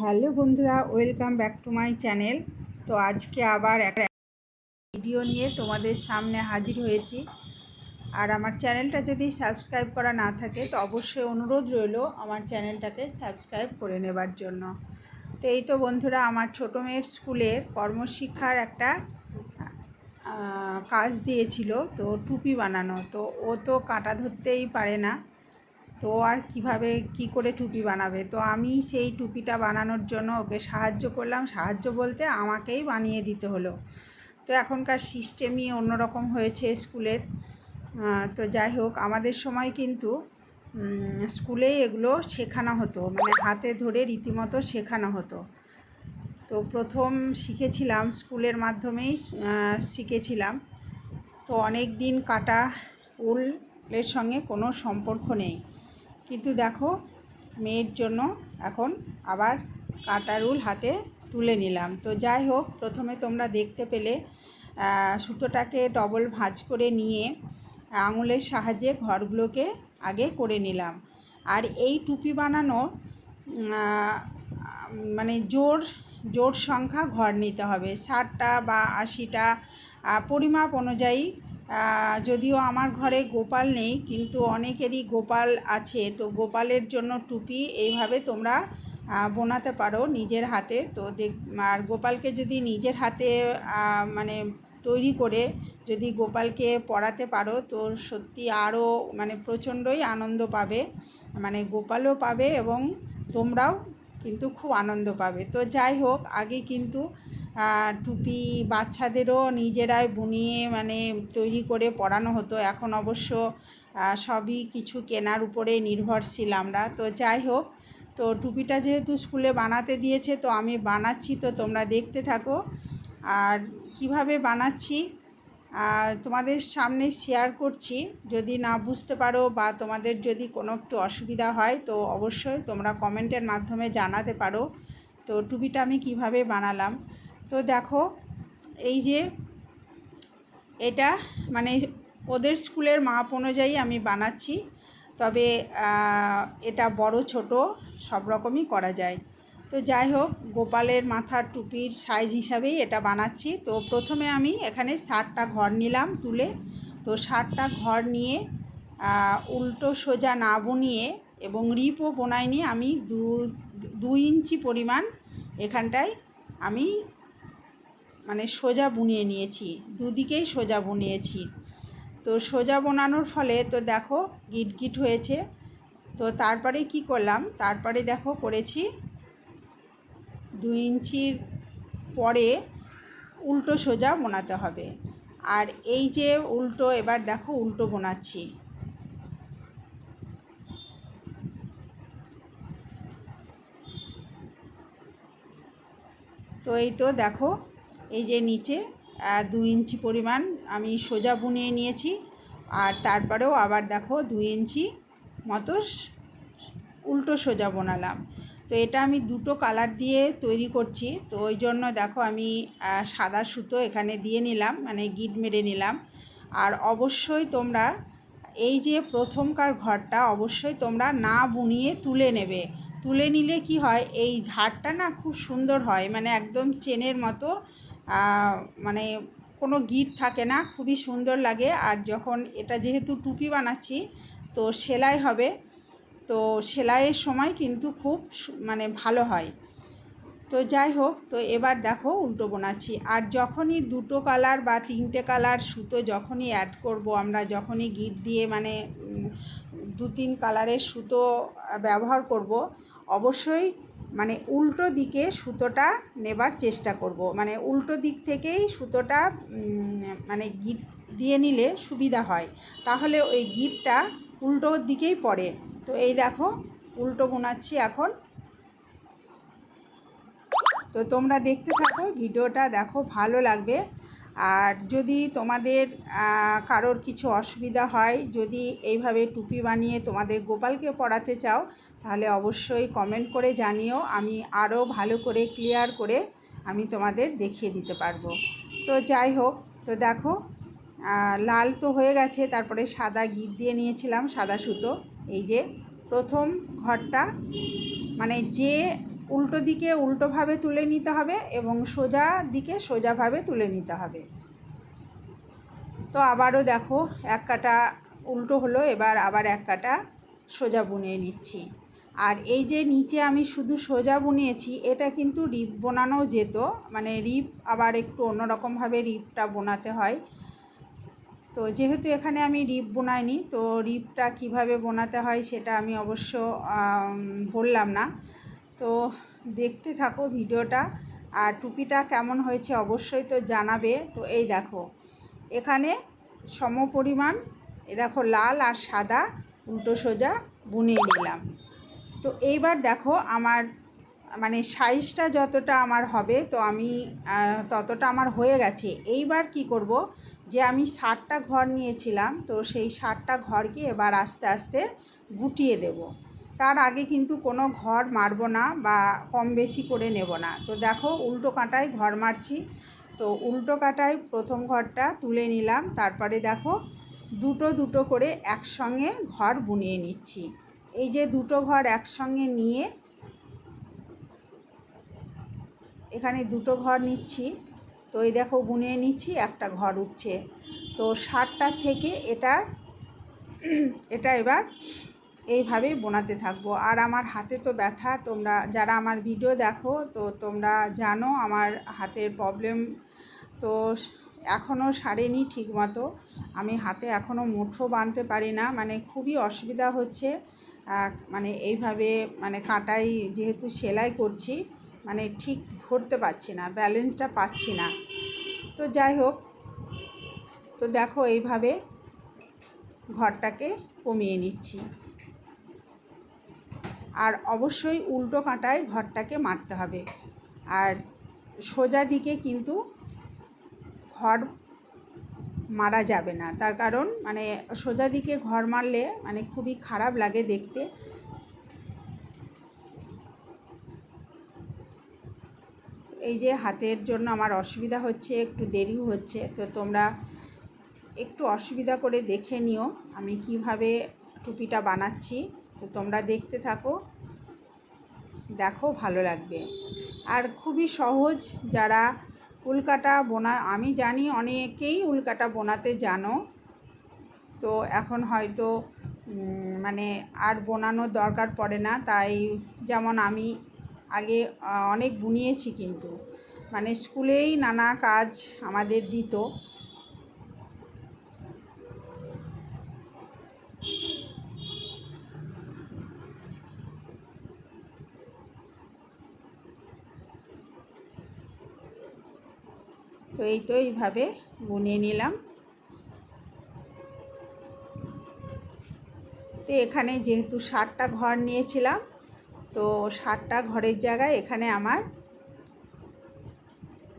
Hello বন্ধুরা, welcome back to my channel. তো আজকে আবার একটা ভিডিও নিয়ে তোমাদের সামনে হাজির হয়েছি। আর আমার চ্যানেলটা যদি সাবস্ক্রাইব করা না থাকে, তো অবশ্যই অনুরোধ রইল আমার চ্যানেলটাকে সাবস্ক্রাইব করে নেবার জন্য। তো এই তো বন্ধুরা, আমার ছোটো মেয়ের স্কুলের কর্মশিক্ষার একটা কাজ দিয়েছিল, তো টুপি বানানো। তো ও তো কাটা ধরতেই পারে না। তো আর কীভাবে কি করে টুপি বানাবে? তো আমি সেই টুপিটা বানানোর জন্য ওকে সাহায্য করলাম। সাহায্য বলতে আমাকেই বানিয়ে দিতে হলো। তো এখনকার সিস্টেমই অন্যরকম হয়েছে স্কুলের। তো যাই হোক আমাদের সময় কিন্তু উম, স্কুলেই এগুলো শেখানো হতো। মানে হাতে ধরে রীতিমতো শেখানো হতো। তো প্রথম শিখেছিলাম স্কুলের মাধ্যমেই শিখেছিলাম। তো অনেক দিন কাটা উলের সঙ্গে কোনো সম্পর্ক নেই। কিন্তু দেখো, মেয়ের জন্য এখন আবার কাটার উল হাতে তুলে নিলাম। তো যাই হোক, প্রথমে তোমরা দেখতে পেলে সুতোটাকে ডবল ভাঁজ করে নিয়ে, আঙুলের সাহায্যে ঘরগুলোকে আগে করে নিলাম। আর এই টুপি বানানো মানে জোর জোর সংখ্যা ঘর নিতে হবে। ষাটটা বা আশিটা পরিমাপ অনুযায়ী যদিও আমার ঘরে গোপাল নেই, কিন্তু অনেকেরই গোপাল আছে। তো গোপালের জন্য টুপি এইভাবে তোমরা বোনাতে পারো নিজের হাতে। তো দেখ, আর গোপালকে যদি নিজের হাতে মানে তৈরি করে যদি গোপালকে পরাতে পারো, তো সত্যি আরও মানে প্রচণ্ডই আনন্দ পাবে। মানে গোপালও পাবে এবং তোমরাও কিন্তু খুব আনন্দ পাবে। তো যাই হোক, আগে কিন্তু টুপি বাচ্চাদেরও নিজেরাই বুনিয়ে মানে তৈরি করে পরানো হতো। এখন অবশ্য সবই কিছু কেনার উপরে নির্ভরশীল আমরা। তো যাই হোক, তো টুপিটা যেহেতু স্কুলে বানাতে দিয়েছে, তো আমি বানাচ্ছি, তো তোমরা দেখতে থাকো। আর কীভাবে বানাচ্ছি তোমাদের সামনে শেয়ার করছি। যদি না বুঝতে পারো বা তোমাদের যদি কোনো একটু অসুবিধা হয়, তো অবশ্যই তোমরা কমেন্টের মাধ্যমে জানাতে পারো। তো টুপিটা আমি কীভাবে বানালাম? তো দেখো, এই যে এটা মানে ওদের স্কুলের মাপ অনুযায়ী আমি বানাচ্ছি, তবে এটা বড়, ছোট, সব রকমই করা যায়। তো যাই হোক, গোপালের মাথার টুপির সাইজ হিসাবেই এটা বানাচ্ছি। তো প্রথমে আমি এখানে ষাটটা ঘর নিলাম তুলে। তো ষাটটা ঘর নিয়ে উল্টো সোজা না বুনিয়ে এবং রিপও বোনাইনি আমি দু ইঞ্চি পরিমাণ এখানটায় আমি মানে সোজা বুনিয়ে নিয়েছি, দুদিকেই সোজা বুনিয়েছি। তো সোজা বোনানোর ফলে তো দেখো গিট গিট হয়েছে। তো তারপরে কি করলাম? তারপরে দেখো করেছি দুই ইঞ্চির পরে উল্টো সোজা বোনাতে হবে। আর এই যে উল্টো, এবার দেখো উল্টো বোনাচ্ছি। তো এই তো দেখো এই যে নিচে দু ইঞ্চি পরিমাণ আমি সোজা বুনিয়ে নিয়েছি। আর তারপরেও আবার দেখো দুই ইঞ্চি মতো উল্টো সোজা বোনালাম। তো এটা আমি দুটো কালার দিয়ে তৈরি করছি। তো ওই জন্য দেখো আমি সাদা সুতো এখানে দিয়ে নিলাম মানে গিট মেরে নিলাম। আর অবশ্যই তোমরা এই যে প্রথমকার ঘরটা অবশ্যই তোমরা না বুনিয়ে তুলে নেবে। তুলে নিলে কি হয়, এই ধারটা না খুব সুন্দর হয় মানে একদম চেনের মতো মানে কোনো গিট থাকে না, খুবই সুন্দর লাগে। আর যখন এটা যেহেতু টুপি বানাচ্ছি, তো সেলাই হবে। তো সেলাইয়ের সময় কিন্তু খুব মানে ভালো হয়। তো যাই হোক, তো এবার দেখো উল্টো বোনাচ্ছি। আর যখনই দুটো কালার বা তিনটে কালার সুতো যখনই অ্যাড করব, আমরা যখনই গিট দিয়ে মানে দু তিন কালারের সুতো ব্যবহার করব, অবশ্যই মানে উল্টো দিকে সুতোটা নেবার চেষ্টা করব। মানে উল্টো দিক থেকেই সুতোটা মানে গিট দিয়ে নিলে সুবিধা হয়। তাহলে ওই গিটটা উল্টো দিকেই পড়ে। তো এই দেখো, উল্টো বোনাচ্ছি এখন। তো তোমরা দেখতে থাকো, ভিডিওটা দেখো, ভালো লাগবে। আর যদি তোমাদের কারোর কিছু অসুবিধা হয়, যদি এইভাবে টুপি বানিয়ে তোমাদের গোপালকে পড়াতে চাও, তাহলে অবশ্যই কমেন্ট করে জানিও, আমি আরও ভালো করে ক্লিয়ার করে আমি তোমাদের দেখিয়ে দিতে পারব। তো যাই হোক, তো দেখো লাল তো হয়ে গেছে, তারপরে সাদা গিট দিয়ে নিয়েছিলাম, সাদা সুতো। এই যে প্রথম ঘরটা মানে যে উল্টো দিকে উল্টোভাবে তুলে নিতে হবে এবং সোজা দিকে সোজাভাবে তুলে নিতে হবে। তো আবারও দেখো, এক কাটা উল্টো হলো, এবার আবার এক কাটা সোজা বুনিয়ে নিচ্ছি। আর এই যে নিচে আমি শুধু সোজা বুনিয়েছি, এটা কিন্তু রিপ বোনানো যেত মানে রিপ আবার একটু অন্যরকমভাবে রিপটা বোনাতে হয়। তো যেহেতু এখানে আমি রিপ বোনাইনি, তো রিপটা কীভাবে বোনাতে হয় সেটা আমি অবশ্য বললাম না। তো দেখতে থাকো ভিডিওটা। আর টুপিটা কেমন হয়েছে অবশ্যই তো জানাবে। তো এই দেখো, এখানে সম পরিমাণ এ দেখো লাল আর সাদা উল্টো সোজা বুনিয়ে নিলাম। তো এইবার দেখো আমার মানে সাইজটা যতটা আমার হবে, তো আমি ততটা আমার হয়ে গেছে। এইবার কি করব যে আমি ষাটটা ঘর নিয়েছিলাম, তো সেই ষাটটা ঘরকে এবার আস্তে আস্তে গুটিয়ে দেব। তার আগে কিন্তু কোনো ঘর মারবো না বা কম বেশি করে নেব না। তো দেখো উল্টো কাঁটায় ঘর মারছি। তো উল্টো কাঁটায় প্রথম ঘরটা তুলে নিলাম। তারপরে দেখো দুটো দুটো করে একসঙ্গে ঘর বুনিয়ে নিচ্ছি। এই যে দুটো ঘর একসঙ্গে নিয়ে এখানে দুটো ঘর নিচ্ছি। তো এই দেখো বুনিয়ে নিচ্ছি, একটা ঘর উঠছে। তো ষাটটার থেকে এটা এটা এবার এইভাবেই বোনাতে থাকব। আর আমার হাতে তো ব্যথা, তোমরা যারা আমার ভিডিও দেখো, তো তোমরা জানো আমার হাতের প্রবলেম তো এখনও সারেনি ঠিকমতো। আমি হাতে এখনও মুঠো বাঁধতে পারি না মানে খুবই অসুবিধা হচ্ছে। মানে এইভাবে মানে কাঁটাই যেহেতু সেলাই করছি মানে ঠিক ধরতে পারছি না ব্যালেন্সটা পাচ্ছি না। তো যাই হোক, তো দেখো এইভাবে ঘরটাকে কমিয়ে নিচ্ছি। আর অবশ্যই উল্টো কাঁটায় ঘরটাকে মারতে হবে। আর সোজা দিকে কিন্তু ঘর মারা যাবে না। তার কারণ মানে সোজা দিকে ঘর মারলে মানে খুবই খারাপ লাগে দেখতে। এই যে হাতের জন্য আমার অসুবিধা হচ্ছে, একটু দেরিও হচ্ছে, তো তোমরা একটু অসুবিধা করে দেখে নিও আমি কীভাবে টুপিটা বানাচ্ছি। তো তোমরা দেখতে থাকো। দেখো, ভালো লাগবে। আর খুবই সহজ যারা উলকাটা বোনা, আমি জানি অনেকেই উলকাটা বোনাতে জানো। তো এখন হয়তো মানে আর বোনানোর দরকার পড়ে না। তাই যেমন আমি আগে অনেক বুনিয়েছি কিন্তু। মানে স্কুলেই নানা কাজ আমাদের দিত। তো এই তো এইভাবে বুনিয়ে নিলাম। তো এখানে যেহেতু ষাটটা ঘর নিয়েছিলাম, তো ষাটটা ঘরের জায়গায় এখানে আমার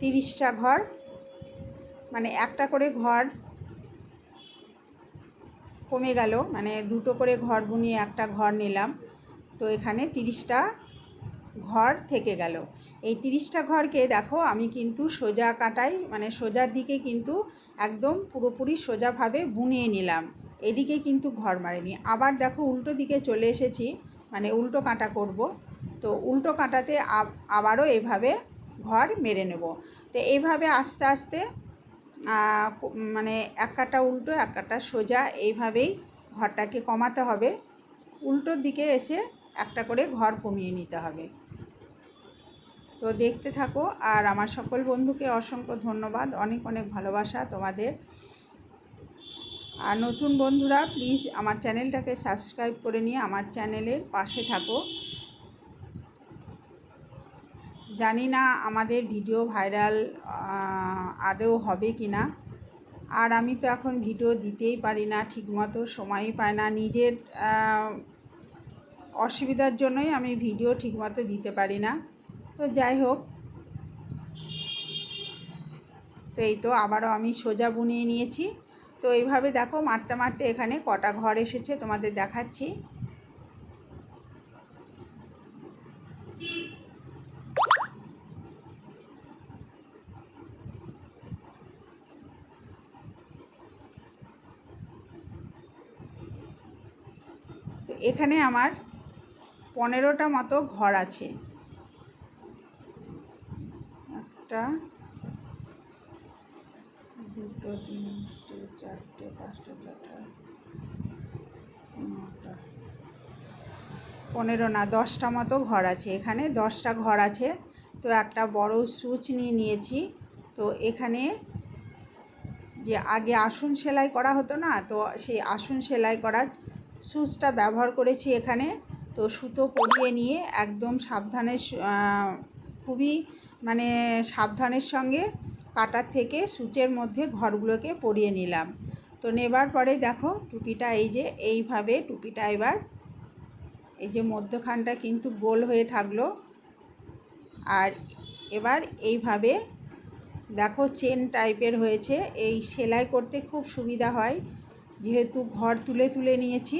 তিরিশটা ঘর মানে একটা করে ঘর কমে গেল মানে দুটো করে ঘর বুনিয়ে একটা ঘর নিলাম। তো এখানে তিরিশটা ঘর থেকে গেল। এই তিরিশটা ঘরকে দেখো, আমি কিন্তু সোজা কাটাই মানে সোজার দিকে কিন্তু একদম পুরোপুরি সোজাভাবে বুনিয়ে নিলাম। এদিকে কিন্তু ঘর মারেনি। আবার দেখো উল্টো দিকে চলে এসেছি মানে উল্টো কাঁটা করব। তো উল্টো কাঁটাতে আবারও এভাবে ঘর মেরে নেব। তো এইভাবে আস্তে আস্তে মানে এক কাটা উল্টো, এক কাটা সোজা, এইভাবেই ঘরটাকে কমাতে হবে। উল্টোর দিকে এসে একটা করে ঘর কমিয়ে নিতে হবে। তো দেখতে থাকো। আর আমার সকল বন্ধুকে অসংখ্য ধন্যবাদ। অনেক অনেক ভালোবাসা তোমাদের। আর নতুন বন্ধুরা প্লিজ আমার চ্যানেলটাকে সাবস্ক্রাইব করে নিয়ে আমার চ্যানেলের পাশে থাকো। জানি না আমাদের ভিডিও ভাইরাল আদেও হবে কি না আর আমি তো এখন ভিডিও দিতেই পারি না, ঠিকমতো সময়ই পাই না। নিজের অসুবিধার জন্যই আমি ভিডিও ঠিকমতো দিতে পারি না। তো যাই হোক। তো এই তো আবারও আমি সোজা বুনিয়ে নিয়েছি। তো এইভাবে দেখো মারতে মারতে এখানে কটা ঘর এসেছে তোমাদের দেখাচ্ছি। এখানে আমার পনেরোটা মতো ঘর আছে। একটা দুটো, তিনটে, চারটে, পাঁচটা, ছটা পনেরো না, দশটা মতো ঘর আছে এখানে, দশটা ঘর আছে। তো একটা বড় সুচ নিয়ে নিয়েছি। তো এখানে যে আগে আসন সেলাই করা হতো না, তো সেই আসন সেলাই করার সুচটা ব্যবহার করেছি এখানে। তো সুতো পরিয়ে নিয়ে একদম সাবধানে খুবই মানে সাবধানের সঙ্গে কাটার থেকে সুচের মধ্যে ঘরগুলোকে পরিয়ে নিলাম। তো নেবার পরে দেখো টুপিটা এই যে, এইভাবে টুপিটা এবার এই যে মধ্যখানটা কিন্তু গোল হয়ে থাকল। আর এবার এইভাবে দেখো চেন টাইপের হয়েছে। এই সেলাই করতে খুব সুবিধা হয়। যেহেতু ঘর তুলে তুলে নিয়েছি,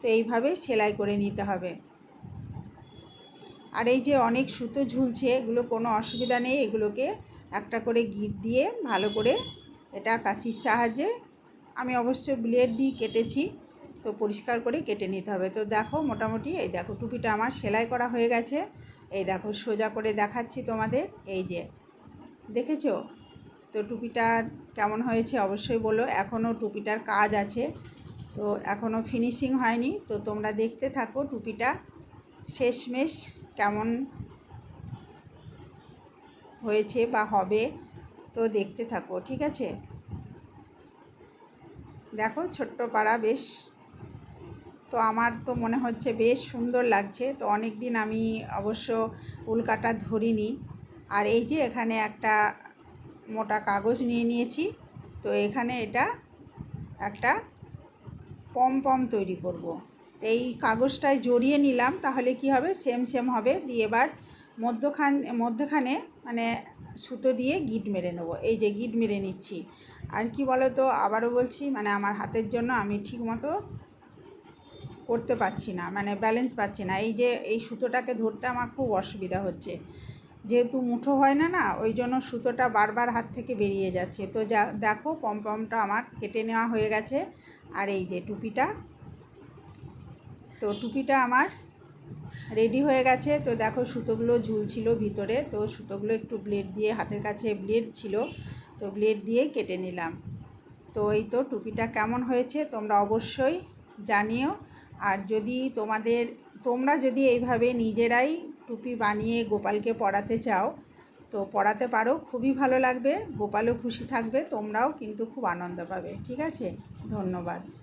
তো এইভাবে সেলাই করে নিতে হবে। আর এই যে অনেক সুতো ঝুলছে, এগুলো কোনো অসুবিধা নেই। এগুলোকে একটা করে গিট দিয়ে ভালো করে এটা কাঁচির সাহায্যে আমি অবশ্য ব্লেড দিয়ে কেটেছি, তো পরিষ্কার করে কেটে নিতে হবে। তো দেখো মোটামুটি এই দেখো টুপিটা আমার সেলাই করা হয়ে গেছে। এই দেখো সোজা করে দেখাচ্ছি তোমাদের। এই যে দেখেছ? তো টুপিটা কেমন হয়েছে অবশ্যই বলো। এখনও টুপিটার কাজ আছে, তো এখনও ফিনিশিং হয়নি। তো তোমরা দেখতে থাকো টুপিটা শেষমেশ কেমন হয়েছে বা হবে, তো দেখতে থাকো, ঠিক আছে দেখো, ছোট্ট পাড়া, বেশ, তো আমার তো মনে হচ্ছে বেশ সুন্দর লাগছে, তো অনেক দিন আমি অবশ্য উল্কাটা ধরিনি আর এই যে এখানে একটা মোটা কাগজ নিয়ে নিয়েছি, তো এখানে এটা একটা পম পম তৈরি করব। এই কাগজটায় জড়িয়ে নিলাম, তাহলে কি হবে? সেম সেম হবে। দিয়ে এবার মধ্যখান, মধ্যখানে মানে সুতো দিয়ে গিট মেরে নেব। এই যে গিট মেরে নিচ্ছি। আর কি বলো তো আবারও বলছি মানে আমার হাতের জন্য আমি ঠিক মতো করতে পারছি না মানে ব্যালেন্স পাচ্ছি না। এই যে, এই সুতোটাকে ধরতে আমার খুব অসুবিধা হচ্ছে। যেহেতু মুঠো হয় না না, ওই জন্য সুতোটা বারবার হাত থেকে বেরিয়ে যাচ্ছে। তো যা, দেখো, পমপমটা আমার কেটে নেওয়া হয়ে গেছে। আর এই যে টুপিটা তো টুপিটা আমার রেডি হয়ে গেছে। তো দেখো সুতোগুলো ঝুলছিল ভিতরে। তো সুতোগুলো একটু ব্লেড দিয়ে হাতের কাছে ব্লেড ছিল। তো ব্লেড দিয়ে কেটে নিলাম। তো এই তো টুপিটা কেমন হয়েছে তোমরা অবশ্যই জানিও। আর যদি তোমাদের, তোমরা যদি এইভাবে নিজেরাই টুপি বানিয়ে গোপালকে পরাতে চাও, তো পরাতে পারো। খুবই ভালো লাগবে। গোপালও খুশি থাকবে। তোমরাও কিন্তু খুব আনন্দ পাবে। ঠিক আছে? ধন্যবাদ।